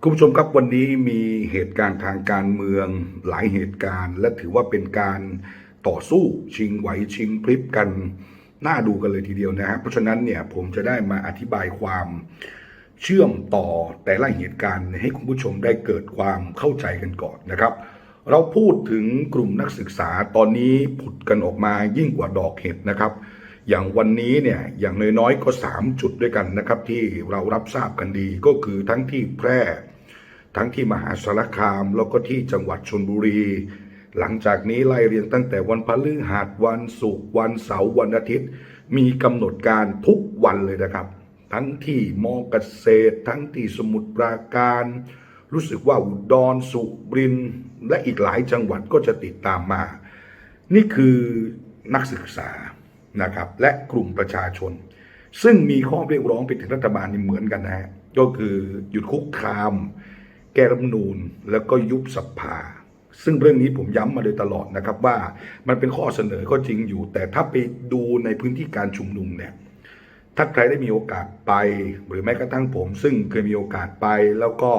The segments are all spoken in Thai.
คุณผู้ชมครับวันนี้มีเหตุการณ์ทางการเมืองหลายเหตุการณ์ และถือว่าเป็นการต่อสู้ชิงไหวชิงพลิบกันน่าดูกันเลยทีเดียวนะฮะเพราะฉะนั้นเนี่ยผมจะได้มาอธิบายความเชื่อมต่อแต่ละเหตุการณ์ให้คุณผู้ชมได้เกิดความเข้าใจกันก่อนนะครับ เราพูดถึงกลุ่มนักศึกษาตอนนี้ผุดกันออกมายิ่งกว่าดอกเห็ดนะครับ อย่างวันนี้เนี่ยอย่างน้อยๆก็ 3 จุดด้วยกันนะครับ ที่เรารับทราบกันดีก็คือทั้งที่แพร่ ทั้งที่มหาสารคาม แล้วก็ที่จังหวัดชนบุรี หลังจากนี้ไล่เรียงตั้งแต่วันพฤหัสวันศุกร์วันเสาร์วันอาทิตย์ มีกำหนดการทุกวันเลยนะครับ ทั้งที่มอเกษตร ทั้งที่สมุทรปราการ รู้สึกว่าอุดรสุรินและอีกหลายจังหวัดก็จะติดตามมา นี่คือนักศึกษา นะครับและกลุ่มประชาชน ซึ่งมีข้อเรียกร้องไปถึงรัฐบาลนี่เหมือนกันนะฮะก็คือหยุดคุกคาม แก้รัฐมนูญแล้วก็ยุบสภา ซึ่งเรื่องนี้ผมย้ำมาโดยตลอดนะครับว่ามันเป็นข้อเสนอก็จริงอยู่ แต่ถ้าไปดูในพื้นที่การชุมนุมเนี่ยถ้าใครได้มีโอกาสไป หรือแม้กระทั่งผม ซึ่งเคยมีโอกาสไปแล้วก็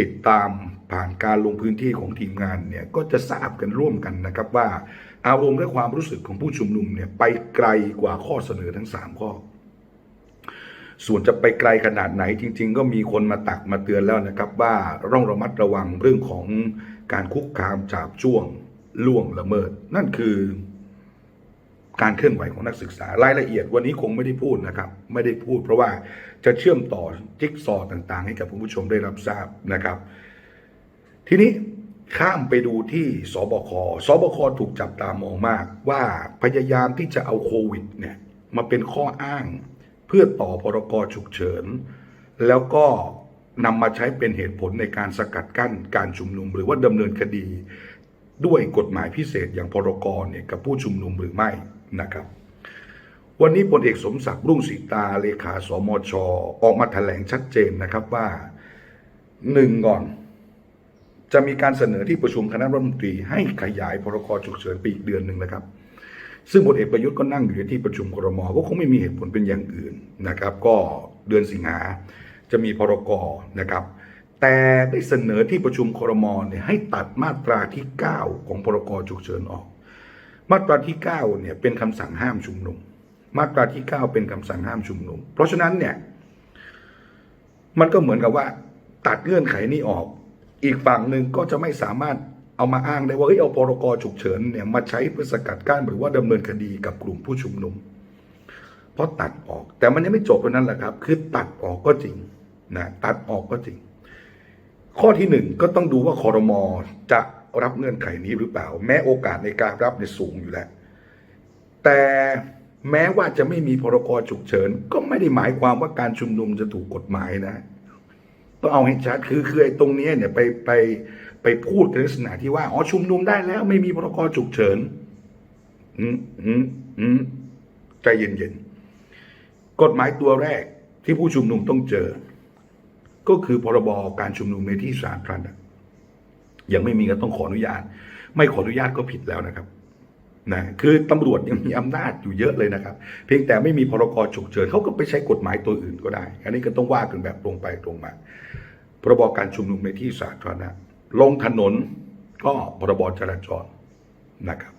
ติดตามผ่านการลงพื้นที่ของทีมงานเนี่ยก็จะทราบกันร่วมกันนะครับว่าอารมณ์และความรู้สึกของผู้ชุมนุมเนี่ยไปไกลกว่าข้อเสนอทั้ง 3 ข้อ ส่วนจะไปไกลขนาดไหนจริง ๆ ก็มีคนมาตักมาเตือนแล้วนะครับว่าต้องระมัดระวังเรื่องของการคุกคามจาบจ้วงล่วงละเมิด นั่นคือ การเคลื่อนไหวของนักศึกษารายละเอียดวันนี้คงไม่ได้พูดนะครับ ไม่ได้พูด เพราะว่าจะเชื่อมต่อจิ๊กซอว์ต่างๆ ให้กับผู้ชมได้รับทราบนะครับ ทีนี้ข้ามไปดูที่สบค สบคถูกจับตามองมาก ว่าพยายามที่จะเอาโควิดเนี่ยมาเป็นข้ออ้าง เพื่อต่อพรกฉุกเฉิน แล้วก็นำมาใช้เป็นเหตุผลในการสกัดกั้นการชุมนุม หรือว่าดำเนินคดี ด้วยกฎหมายพิเศษอย่างพรกรเนี่ยกับผู้ชุมนุมหรือไม่ นะครับ วันนี้พลเอกสมศักดิ์รุ่งสีตาเลขาสมชออกมาแถลงชัดเจนนะครับว่าหนึ่งก่อน จะมีการเสนอที่ประชุมคณะรัฐมนตรี ให้ขยายพรกฉุกเฉินไปอีกเดือนหนึ่งนะครับ ซึ่งพลเอกประยุทธ์ก็นั่งอยู่ในที่ประชุมครมก็คงไม่มีเหตุผลเป็นอย่างอื่นนะครับ ก็เดือนสิงหาจะมีพรกนะครับแต่ได้เสนอที่ประชุมครมเนี่ยให้ตัดมาตราที่ 9 ของพรกฉุกเฉินออก มาตราที่9เนี่ยเป็นคำสั่งห้ามชุมนุม มาตราที่ 9 เป็นคำสั่งห้ามชุมนุม เพราะฉะนั้นเนี่ย มันก็เหมือนกับว่า ตัดเงื่อนไขนี้ออก อีกฝั่งหนึ่งก็จะไม่สามารถเอามาอ้างได้ว่าเฮ้ยเอาพรกฉุกเฉินเนี่ยมาใช้เพื่อสกัดกั้นหรือว่าดำเนินคดีกับกลุ่มผู้ชุมนุม เพราะตัดออก แต่มันยังไม่จบเท่านั้นแหละครับ คือตัดออกก็จริงนะตัดออกก็จริง ข้อที่หนึ่งก็ต้องดูว่าคอรมอจะ รับเงื่อนไขนี้หรือเปล่า แม้โอกาสในการรับเนี่ยสูงอยู่แล้ว แต่แม้ว่าจะไม่มีพรกฉุกเฉิน ก็ไม่ได้หมายความว่าการชุมนุมจะถูกกฎหมายนะต้องเอาให้ชัดคือคือไอ้ตรงนี้เนี่ยไปไปไปพูดในลักษณะที่ว่าอ๋อชุมนุมได้แล้ว ไม่มีพรกฉุกเฉินอืมอืมอืมใจเย็นๆกฎหมายตัวแรกที่ผู้ชุมนุมต้องเจอ ก็คือพรบการชุมนุมในที่สาธารณะ ยังไม่มีก็ต้องขออนุญาต ไม่ขออนุญาตก็ผิดแล้วนะครับนะคือตำรวจยังมีอำนาจอยู่เยอะเลยนะครับ เพียงแต่ไม่มีพรกฉุกเฉินเขาก็ไปใช้กฎหมายตัวอื่นก็ได้ อันนี้ก็ต้องว่ากันแบบตรงไปตรงมาพรบการชุมนุมในที่สาธารณะลงถนนก็พรบจราจรนะครับ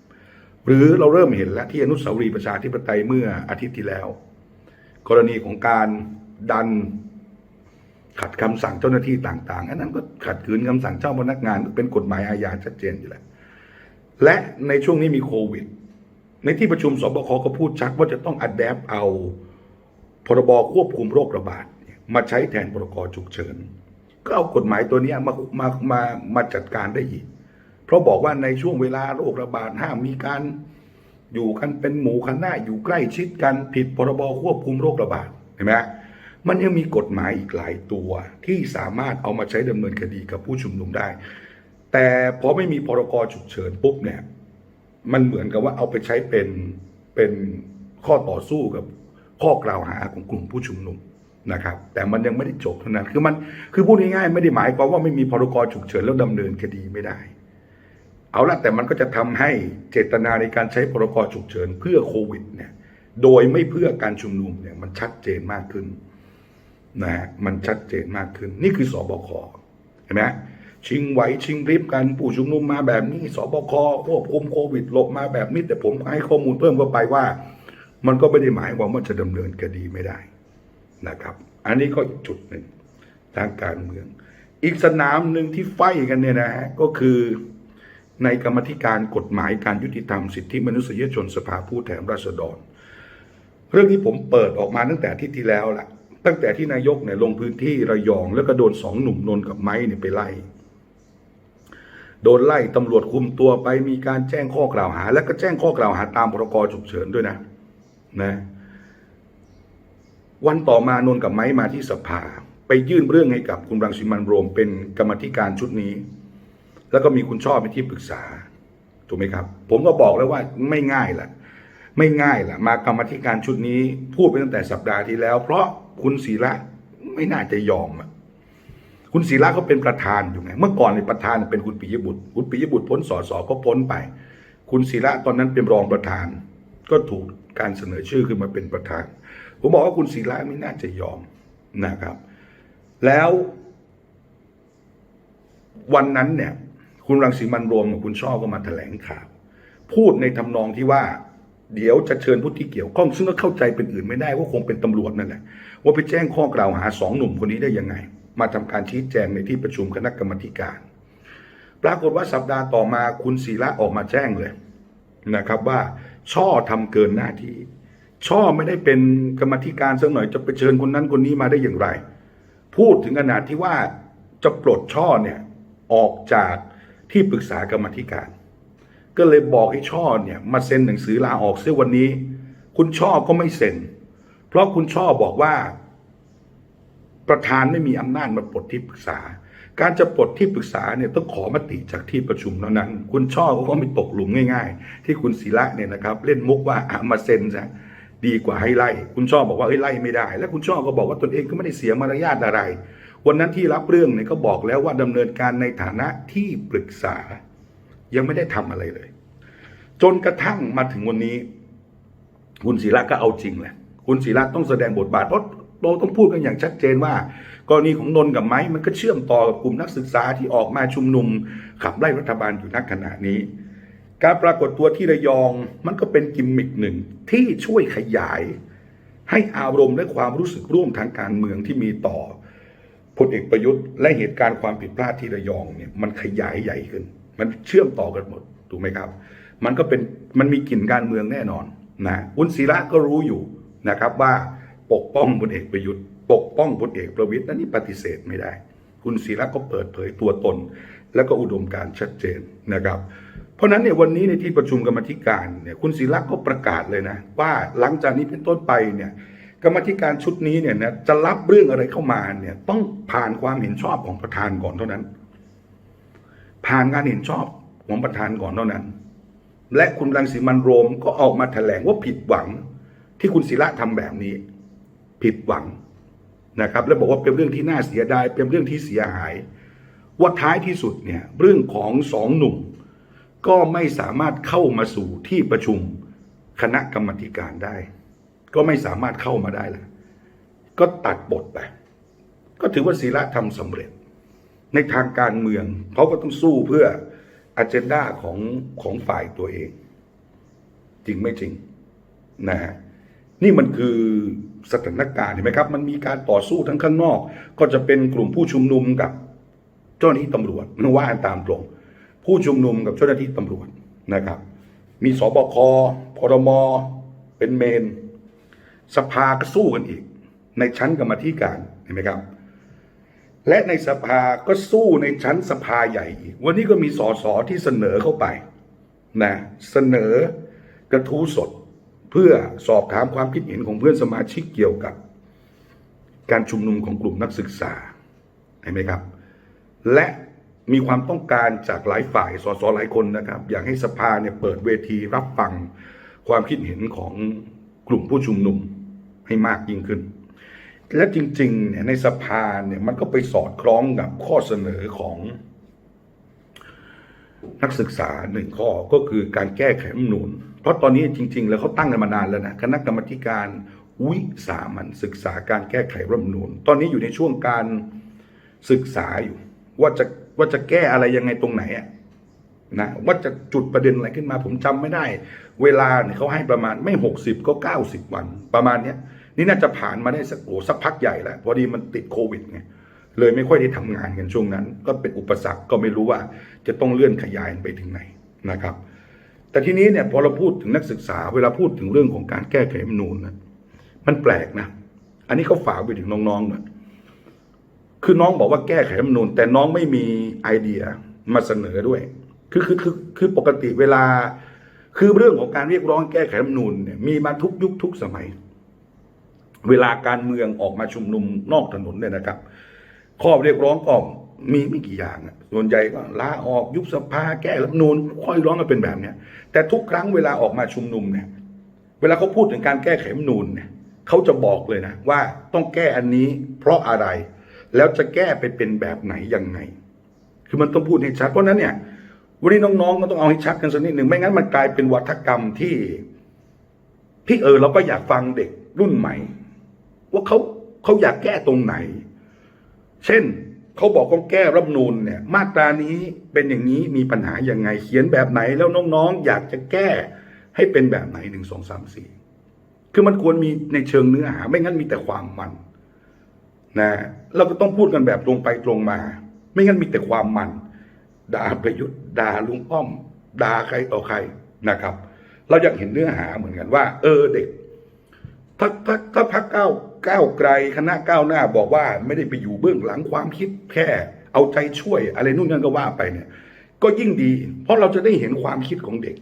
หรือเราเริ่มเห็นแล้วที่อนุสาวรีย์ประชาธิปไตยเมื่ออาทิตย์ที่แล้ว กรณีของการดัน ขัดคำสั่งเจ้าหน้าที่ต่าง ๆ อันนั้นก็ขัดขืนคำสั่งเจ้าพนักงานเป็นกฎหมายอาญาชัดเจนอยู่แล้วและในช่วงนี้มีโควิด ในที่ประชุมสบคก็พูดชัดว่าจะต้องอัดแอปเอาพรบควบคุมโรคระบาดมาใช้แทนพรกฉุกเฉิน ก็เอากฎหมายตัวนี้มามามามาจัดการได้อีก เพราะบอกว่าในช่วงเวลาโรคระบาดห้ามมีการอยู่กันเป็นหมู่คณะอยู่ใกล้ชิดกันผิดพรบควบคุมโรคระบาดเห็นไหม มันยังมีกฎหมายอีกหลายตัวที่สามารถเอามาใช้ดำเนินคดีกับผู้ชุมนุมได้ แต่พอไม่มีพรกฉุกเฉินปุ๊บเนี่ย มันเหมือนกับว่าเอาไปใช้เป็นเป็นข้อต่อสู้กับข้อกล่าวหาของกลุ่มผู้ชุมนุมนะครับ แต่มันยังไม่ได้จบเท่านั้น คือมันคือพูดง่ายๆไม่ได้หมายความว่าไม่มีพรกฉุกเฉินแล้วดำเนินคดีไม่ได้ เอาละแต่มันก็จะทำให้เจตนาในการใช้พรกฉุกเฉินเพื่อโควิดเนี่ย โดยไม่เพื่อการชุมนุมเนี่ยมันชัดเจนมากขึ้น นะฮะมันชัดเจนมากขึ้น นี่คือสอบคเห็นไหมชิงไหวชิงพริบกันผู้ชุมนุมมาแบบนี้สบคควบคุมโควิดหลบมาแบบนี้ แต่ผมให้ข้อมูลเพิ่มเข้าไปว่า มันก็ไม่ได้หมายความว่าจะดำเนินคดีไม่ได้นะครับ อันนี้ก็อีกจุดหนึ่งทางการเมือง อีกสนามหนึ่งที่ไฟกันเนี่ยนะฮะก็คือในกรรมธิการกฎหมายการยุติธรรมสิทธิมนุษยชนสภาผู้แทนราษฎร เรื่องนี้ผมเปิดออกมาตั้งแต่ที่ที่แล้วละ ตั้งแต่ที่นายกเนี่ยลงพื้นที่ระยอง แล้วก็โดนสองหนุ่มนนท์กับไม้เนี่ยไปไล่ โดนไล่ตำรวจคุมตัวไปมีการแจ้งข้อกล่าวหา แล้วก็แจ้งข้อกล่าวหาตามพรกฉุกเฉินด้วยนะนะวันต่อมานนท์กับไม้มาที่สภา ไปยื่นเรื่องให้กับคุณรังสิมันโรม เป็นกรรมธิการชุดนี้ แล้วก็มีคุณชอบเป็นที่ปรึกษาถูกไหมครับ ผมก็บอกแล้วว่าไม่ง่ายแหละไม่ง่ายแหละมากรรมธิการชุดนี้พูดไปตั้งแต่สัปดาห์ที่แล้ว เพราะ คุณศิระไม่น่าจะยอมอะคุณศิระเขาเป็นประธานอยู่ไง เมื่อก่อนในประธานเป็นคุณปิยบุตร คุณปิยบุตรพ้นสสก็พ้นไป คุณศิระตอนนั้นเป็นรองประธาน ก็ถูกการเสนอชื่อขึ้นมาเป็นประธาน ผมบอกว่าคุณศิระไม่น่าจะยอมนะครับ แล้ววันนั้นเนี่ย คุณรังสีมันรวมกับคุณช่อก็มาแถลงข่าว พูดในทำนองที่ว่า เดี๋ยวจะเชิญผู้ที่เกี่ยวข้อง ซึ่งก็เข้าใจเป็นอื่นไม่ได้ว่าคงเป็นตำรวจนั่นแหละ ว่าไปแจ้งข้อกล่าวหาสองหนุ่มคนนี้ได้ยังไง มาทำการชี้แจงในที่ประชุมคณะกรรมการ ปรากฏว่าสัปดาห์ต่อมาคุณศิระออกมาแจ้งเลยนะครับว่าช่อทำเกินหน้าที่ ช่อไม่ได้เป็นกรรมธิการสักหน่อยจะไปเชิญคนนั้นคนนี้มาได้อย่างไร พูดถึงขนาดที่ว่าจะปลดช่อเนี่ยออกจากที่ปรึกษากรรมธิการ ก็เลยบอกให้ช่อเนี่ยมาเซ็นหนังสือลาออกเสียวันนี้ คุณช่อก็ไม่เซ็น เพราะคุณช่อบอกว่า ประธานไม่มีอำนาจมาปลดที่ปรึกษา การจะปลดที่ปรึกษาเนี่ยต้องขอมติจากที่ประชุมเท่านั้น คุณช่อก็ไม่ตกหลุมง่าย ๆ ที่คุณศิระเนี่ยนะครับ เล่นมุกว่าอะมาเซ็นซะดีกว่าให้ไล่ คุณช่อบอกว่าเอ้ยไล่ไม่ได้ แล้วคุณช่อก็บอกว่าตนเองก็ไม่ได้เสียมารยาทอะไร วันนั้นที่รับเรื่องเนี่ยก็บอกแล้วว่าดำเนินการในฐานะที่ปรึกษา ยังไม่ได้ทำอะไรเลย จนกระทั่งมาถึงวันนี้ คุณศิระก็เอาจริงแหละ คุณศิระต้องแสดงบทบาทเพราะเราต้องพูดกันอย่างชัดเจนว่า กรณีของนนท์กับไม้มันก็เชื่อมต่อกับกลุ่มนักศึกษาที่ออกมาชุมนุม ขับไล่รัฐบาลอยู่ณขณะนี้ การปรากฏตัวที่ระยองมันก็เป็นกิมมิคหนึ่งที่ช่วยขยาย ให้อารมณ์และความรู้สึกร่วมทางการเมืองที่มีต่อพลเอกประยุทธ์และเหตุการณ์ความผิดพลาดที่ระยองเนี่ยมันขยายใหญ่ขึ้น มันเชื่อมต่อกันหมดถูกไหมครับ มันก็เป็นมันมีกลิ่นการเมืองแน่นอนนะคุณศิระก็รู้อยู่ นะครับว่าปกป้องพลเอกประยุทธ์ ปกป้องพลเอกประวิตยนั่นนี่ปฏิเสธไม่ได้ คุณศิระก็เปิดเผยตัวตน แล้วก็อุดมการชัดเจนนะครับ เพราะฉะนั้นเนี่ยวันนี้ในที่ประชุมกรรมธิการเนี่ยคุณศิระก็ประกาศเลยนะ ว่าหลังจากนี้เป็นต้นไปเนี่ยกรรมธิการชุดนี้เนี่ยนะจะรับเรื่องอะไรเข้ามาเนี่ยต้องผ่านความเห็นชอบของประธานก่อนเท่านั้น ผ่านการเห็นชอบของประธานก่อนเท่านั้น และคุณรังสีมันโรมก็ออกมาแถลงว่าผิดหวัง ที่คุณศิระทำแบบนี้ ผิดหวังนะครับ และบอกว่าเป็นเรื่องที่น่าเสียดาย เป็นเรื่องที่เสียหาย ว่าท้ายที่สุดเนี่ยเรื่องของสองหนุ่ม ก็ไม่สามารถเข้ามาสู่ที่ประชุมคณะกรรมาธิการได้ ก็ไม่สามารถเข้ามาได้แล้วก็ตัดบทไปก็ถือว่าศิระทำสำเร็จ ในทางการเมืองเขาก็ต้องสู้เพื่ออ g e n d a ของของฝ่ายตัวเอง จริงไม่จริงนะฮะ นี่มันคือสถานการณ์เห็นไหมครับ มันมีการต่อสู้ทั้งข้างนอก ก็จะเป็นกลุ่มผู้ชุมนุมกับเจ้าหน้าที่ตำรวจนว่ากันตามตรง ผู้ชุมนุมกับเจ้าหน้าที่ตำรวจนะครับ มีสบคพรมเป็นเมน สภาก็สู้กันอีก ในชั้นกรรมธิการเห็นไหมครับ และในสภาก็สู้ในชั้นสภาใหญ่อีก วันนี้ก็มีสสที่เสนอเข้าไปนะเสนอกระทู้สด เพื่อสอบถามความคิดเห็นของเพื่อนสมาชิกเกี่ยวกับ การชุมนุมของกลุ่มนักศึกษาเห็นไหมครับ และมีความต้องการจากหลายฝ่ายสสหลายคนนะครับ อยากให้สภาเนี่ยเปิดเวทีรับฟังความคิดเห็นของกลุ่มผู้ชุมนุมให้มากยิ่งขึ้น และจริงๆเนี่ยในสภาเนี่ยมันก็ไปสอดคล้องกับข้อเสนอของ นักศึกษาหนึ่งข้อก็คือการแก้ไขรัฐมนูญเพราะตอนนี้จริง ๆ แล้วเขาตั้งกันมานานแล้วนะคณะกรรมการวิสามันศึกษาการแก้ไขรัฐมนูญตอนนี้อยู่ในช่วงการศึกษาอยู่ ว่าจะว่าจะแก้อะไรยังไงตรงไหนอะนะว่าจะจุดประเด็นอะไรขึ้นมา ผมจำไม่ได้ เวลาเนี่ยเขาให้ประมาณไม่หกสิบก็เก้าสิบวัน ประมาณเนี้ย นี่น่าจะผ่านมาได้สักโอ้สักพักใหญ่แล้วพอดีมันติดโควิดไง เลยไม่ค่อยได้ทำงานกันช่วงนั้น ก็เป็นอุปสรรคก็ไม่รู้ว่าจะต้องเลื่อนขยายไปถึงไหนนะครับ แต่ทีนี้เนี่ยพอเราพูดถึงนักศึกษา เวลาพูดถึงเรื่องของการแก้ไขรัฐธรรมนูญนะมันแปลกนะ อันนี้เขาฝากไปถึงน้องๆหน่ยคือน้องบอกว่าแก้ไขรัฐธรรมนูญแต่น้องไม่มีไอเดียมาเสนอด้วย คือคือคือคือปกติเวลา คือเรื่องของการเรียกร้องแก้ไขรัฐมนูญเนี่ยมีมาทุกยุคทุกสมัย เวลาการเมืองออกมาชุมนุมนอกถนนเนี่ยนะครับ ข้อเรียกร้องก็มีไม่กี่อย่างส่วนใหญ่ก็ลาออกยุบสภาแก้รัฐนูญข้อเรียกร้องก็เป็นแบบเนี้ยแต่ทุกครั้งเวลาออกมาชุมนุมเนี่ยเวลาเขาพูดถึงการแก้ไขรัฐธรรมนูญเนี่ยเขาจะบอกเลยนะว่าต้องแก้อันนี้เพราะอะไร แล้วจะแก้ไปเป็นแบบไหนยังไง คือมันต้องพูดให้ชัดเพราะฉะนั้นเนี่ยวันนี้น้องๆก็ต้องเอาให้ชัดกันสักนิดหนึ่งไม่งั้นมันกลายเป็นวัฒกรรมที่ที่เออเราก็อยากฟังเด็กรุ่นใหม่ ว่าเขาเขาอยากแก้ตรงไหน เช่นเขาบอกต้องแก้รัฐนูญเนี่ยมาตรานี้เป็นอย่างนี้มีปัญหาอย่างไงเขียนแบบไหนแล้วน้องๆ อยากจะแก้ให้เป็นแบบไหนหนึ่งสองสามสี่คือมันควรมีในเชิงเนื้อหา ไม่งั้นมีแต่ความมันนะเราก็ต้องพูดกันแบบตรงไปตรงมา ไม่งั้นมีแต่ความมันด่าประยุทธ์ด่าลุงป้อมด่าใครต่อใครนะครับ เราอยากเห็นเนื้อหาเหมือนกันว่า เออเด็ก ถ้าถ้าถ้าพักก้าวก้าวไกลคณะก้าวหน้าบอกว่าไม่ได้ไปอยู่เบื้องหลังความคิดแค่เอาใจช่วย อะไรนู่นนั่นก็ว่าไปเนี่ย ก็ยิ่งดี เพราะเราจะได้เห็นความคิดของเด็ก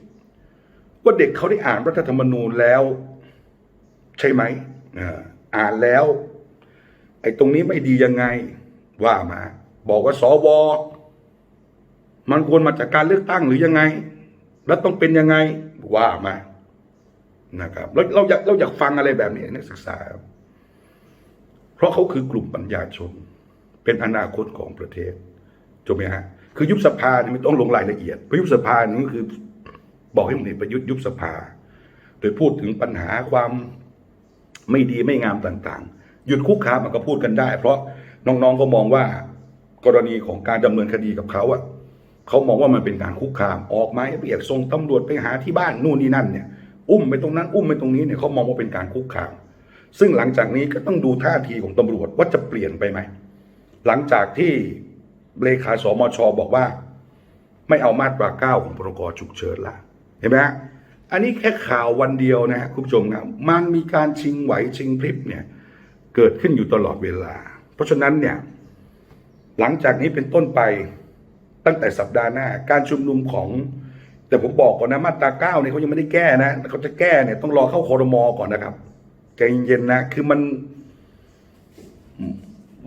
ว่าเด็กเขาได้อ่านรัฐธรรมนูญแล้ว ใช่ไหมอ่าอ่านแล้ว ไอ้ตรงนี้ไม่ดียังไงว่ามา บอกว่าสวมันควรมาจากการเลือกตั้งหรือยังไง แล้วต้องเป็นยังไงว่ามา นะครับแล้วเราอยากเราอยากฟังอะไรแบบนี้นักศึกษา เพราะเขาคือกลุ่มปัญญาชน เป็นอนาคตของประเทศถูกไหมฮะคือยุบสภาเนี่ยไม่ต้องลงรายละเอียดเพราะยุบสภานี่ก็คือ บอกให้มันเห็นประยุทธ์ยุบสภา โดยพูดถึงปัญหาความไม่ดีไม่งามต่าง ๆ หยุดคุกคามมันก็พูดกันได้ เพราะน้องๆก็มองว่ากรณีของการดำเนินคดีกับเขาอะเขามองว่ามันเป็นการคุกคามออกหมายเรียกส่งตำรวจไปหาที่บ้านนู่นนี่นั่นเนี่ย อุ้มไปตรงนั้นอุ้มไปตรงนี้เนี่ยเขามองว่าเป็นการคุกคาม ซึ่งหลังจากนี้ก็ต้องดูท่าทีของตำรวจว่าจะเปลี่ยนไปไหมหลังจากที่เลขาสมชบอกว่า ไม่เอามาตราเก้าของพรกฉุกเฉินละเห็นไหมฮะอันนี้แค่ข่าววันเดียวนะฮะคุณผู้ชมครับมันมีการชิงไหวชิงพริบเนี่ยเกิดขึ้นอยู่ตลอดเวลา เพราะฉะนั้นเนี่ยหลังจากนี้เป็นต้นไปตั้งแต่สัปดาห์หน้า การชุมนุมของ แต่ผมบอกก่อนนะมาตราเก้าเนี่ยเขายังไม่ได้แก้นะเขาจะแก้เนี่ยต้องรอเข้าคอรมอก่อนนะครับใจเย็นๆนะคือมัน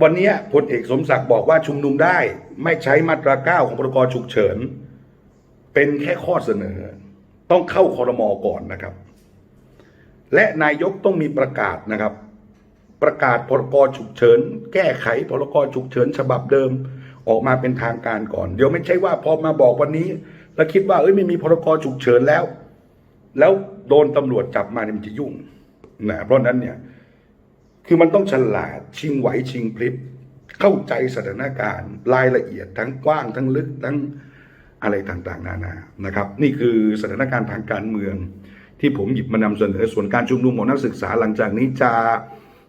วันนี้พลเอกสมศักดิ์บอกว่าชุมนุมได้ ไม่ใช้มาตราเก้าของพรกฉุกเฉิน เป็นแค่ข้อเสนอ ต้องเข้าคอรมอก่อนนะครับ และนายกต้องมีประกาศนะครับ ประกาศพรกฉุกเฉิน แก้ไขพรกฉุกเฉิน ฉบับเดิม ออกมาเป็นทางการก่อน เดี๋ยวไม่ใช่ว่าพอมาบอกวันนี้ แล้วคิดว่าเอ้ยไม่มีพรกฉุกเฉินแล้ว แล้วโดนตำรวจจับมาเนี่ยมันจะยุ่งนะเพราะนั้นเนี่ย คือมันต้องฉลาดชิงไหวชิงพลิบเข้าใจสถานการณ์ รายละเอียดทั้งกว้างทั้งลึกทั้งอะไรต่างๆ นานานะครับ นี่คือสถานการณ์ทางการเมือง ที่ผมหยิบมานำเสนอส่วนการชุมนุมของนักศึกษาหลังจากนี้จะ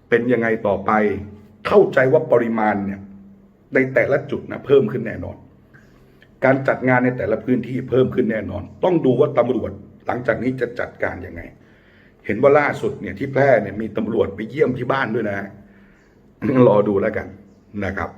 เป็นยังไงต่อไป เข้าใจว่าปริมาณเนี่ยในแต่ละจุดนะเพิ่มขึ้นแน่นอน การจัดงานในแต่ละพื้นที่เพิ่มขึ้นแน่นอน ต้องดูว่าตำรวจหลังจากนี้จะจัดการยังไง เห็นว่าล่าสุดเนี่ยที่แพร่เนี่ยมีตำรวจไปเยี่ยมที่บ้านด้วยนะรอดูแล้วกันนะครับ